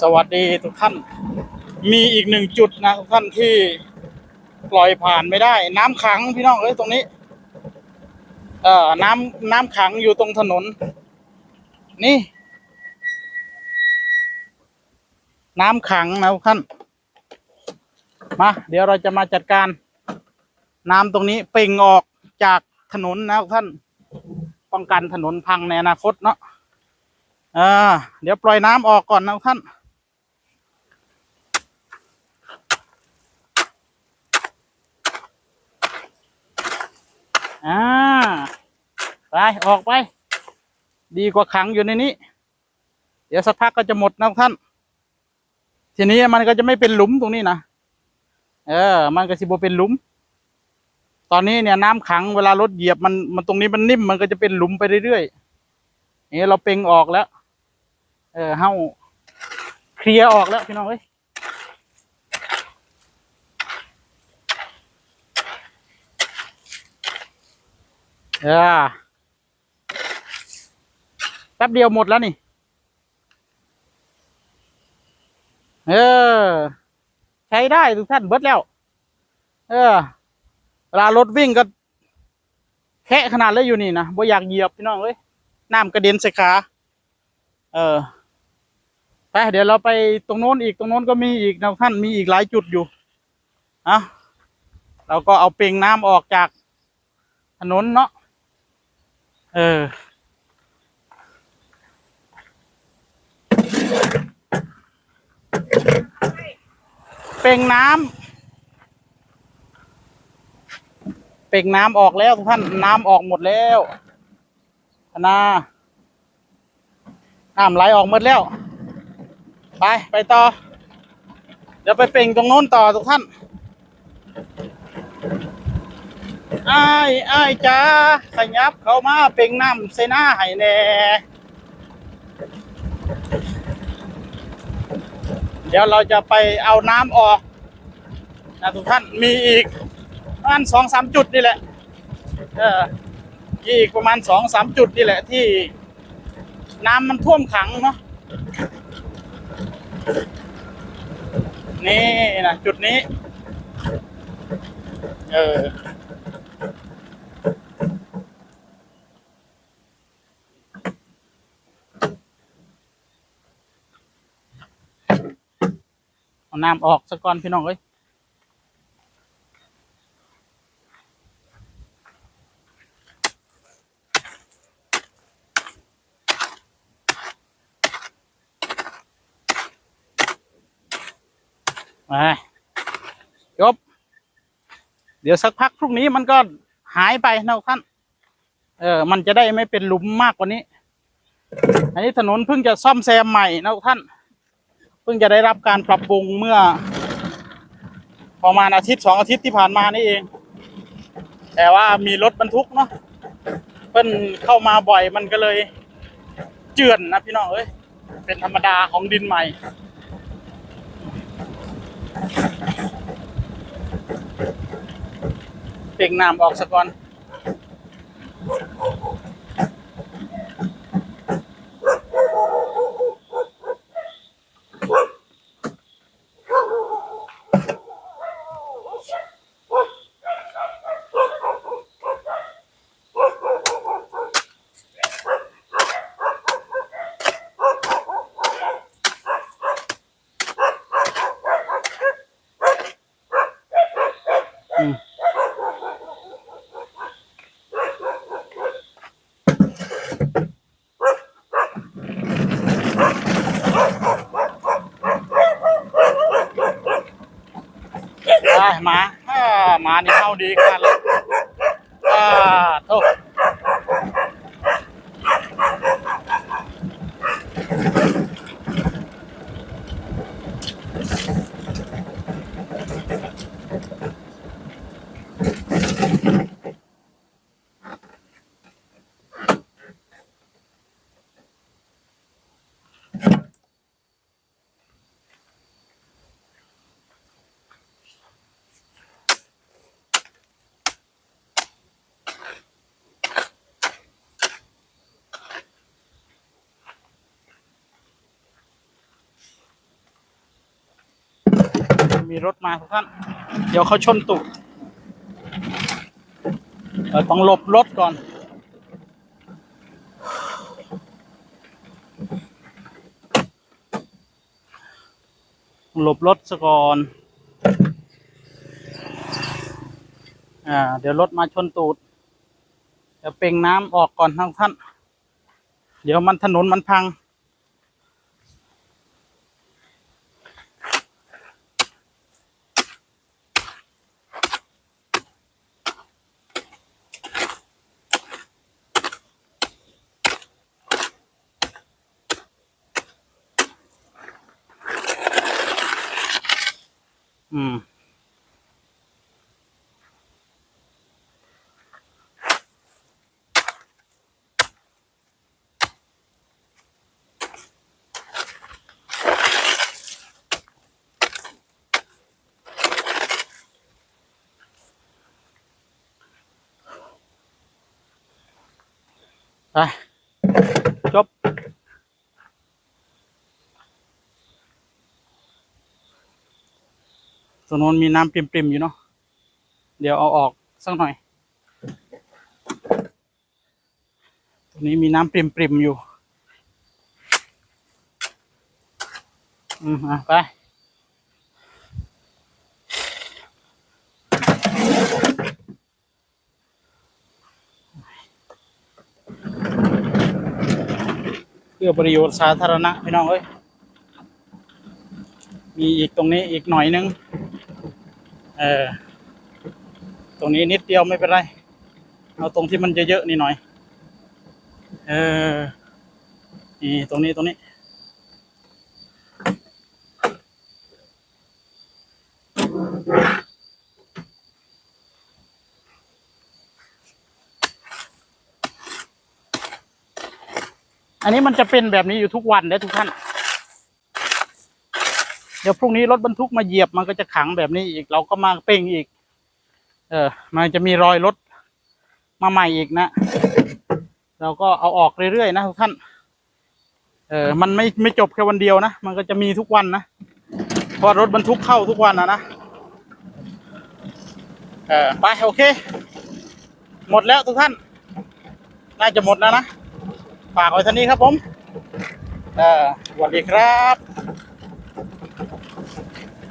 สวัสดีทุกท่าน มีอีกหนึ่งจุดนะทุกท่านที่ปล่อยผ่านไม่ได้ น้ำขังพี่น้องเอ้ยตรงนี้ เอ่อน้ำน้ำขังอยู่ตรงถนน นี่ น้ำขังนะทุกท่านมาเดี๋ยวเราจะมาจัดการ น้ำตรงนี้เป่งออกจากถนนนะทุกท่าน ป้องกันถนนพังในอนาคตเนาะ อ่า เดี๋ยวปล่อยน้ำออกก่อนนะท่าน อ่า ไป ออกไป ดีกว่าขังอยู่ในนี้ เดี๋ยวสักพักก็จะหมดนะท่าน ทีนี้มันก็จะไม่เป็นหลุมตรงนี้นะ เออ มันก็สิบเป็นหลุม ตอนนี้เนี่ยน้ำขังเวลารถเหยียบมันมันตรงนี้มันนิ่มมันก็จะเป็นหลุมไปเรื่อยๆนี่เราเป่งออกแล้ว ออเฮาเคลียร์ออกแล้วพี่น้องเอ้ยเออแป๊บเดียวหมดแล้วนี่ เออ ใช้ได้ทุกท่านเบิดแล้ว เออเวลารถวิ่งก็แค่ขนาดเลยอยู่นี่นะบ่อยากเหยียบพี่น้องเอ้ยน้ำกระเด็นใส่ขา เออ เดี๋ยวเราไปตรงโน้นอีกตรงโน้นก็มีอีกนะท่านมีอีกหลายจุดอยู่อะเราก็เอาเปล่งน้ำออกจากถนนเนาะเออเปล่งน้ำเป่งน้ำออกแล้วทุกท่านน้ำออกหมดแล้วนาน้ำไหลออกหมดแล้ว ไป ไปต่อ เดี๋ยวไปเป่งตรงโน้นต่อทุกท่านไอ้ายอ้จ้าขยับเข้ามาเป่งน้ำใส่หน้าให้แน่เดี๋ยวเราจะไปเอาน้ำออกนะทุกท่านมีอีกประมาณสองสามจุดนี่แหละเอออีกประมาณสองสามจุดนี่แหละที่น้ำมันท่วมขังเนาะ นี่นะจุดนี้ เออเอาน้ำออกสักก่อนพี่น้องเอ้ย ไปจบเดี๋ยวสักพักพรุ่งนี้มันก็หายไปนะท่าน เออ มันจะได้ไม่เป็นหลุมมากกว่านี้ อันนี้ถนนเพิ่งจะซ่อมแซมใหม่นะท่าน เพิ่งจะได้รับการปรับปรุงเมื่อ ประมาณอาทิตย์สองอาทิตย์ที่ผ่านมานี่เอง แต่ว่ามีรถบรรทุกเนาะ เพิ่นเข้ามาบ่อยมันก็เลย เจือนนะพี่น้องเอ้ย เป็นธรรมดาของดินใหม่ เป่งน้ำออกสะก่อน ได้มาอ่ามานี่เข้าดีขนาดเลยอ่าโทษ มีรถมาทุกท่าน เดี๋ยวเขาชนตุกเราต้องหลบรถก่อน หลบรถซะก่อน อ่า เดี๋ยวรถมาชนตูด เดี๋ยวเป่งน้ำออกก่อนทั้งท่าน เดี๋ยวมันถนนมันพัง อืมไป จบ ตรงโน้นมีน้ำปริมๆอยู่เนาะ เดี๋ยวเอาออกสักหน่อย ตรงนี้มีน้ำปริมๆอยู่ อืมอะไปเพื่อประโยชน์สาธารณะพี่น้องเอ้ย มีอีกตรงนี้อีกหน่อยนึง เออ ตรงนี้นิดเดียวไม่เป็นไร เอาตรงที่มันเยอะๆนี่หน่อย เออ นี่ตรงนี้ตรงนี้ อันนี้มันจะเป็นแบบนี้อยู่ทุกวันเลยทุกท่าน ดี๋ยวพรุ่งนี้รถบรรทุกมาเหยียบมันก็จะขังแบบนี้อีก เราก็มาเป้งอีก เออ มันจะมีรอยรถมาใหม่อีกนะ เราก็เอาออกเรื่อยๆนะทุกท่าน เออ มันไม่ไม่จบแค่วันเดียวนะ มันก็จะมีทุกวันนะ เพราะรถบรรทุกเข้าทุกวันนะนะ เออ ไปโอเค หมดแล้วทุกท่าน น่าจะหมดแล้วนะ ฝากไว้ท่านี้ครับผม เออสวัสดีครับ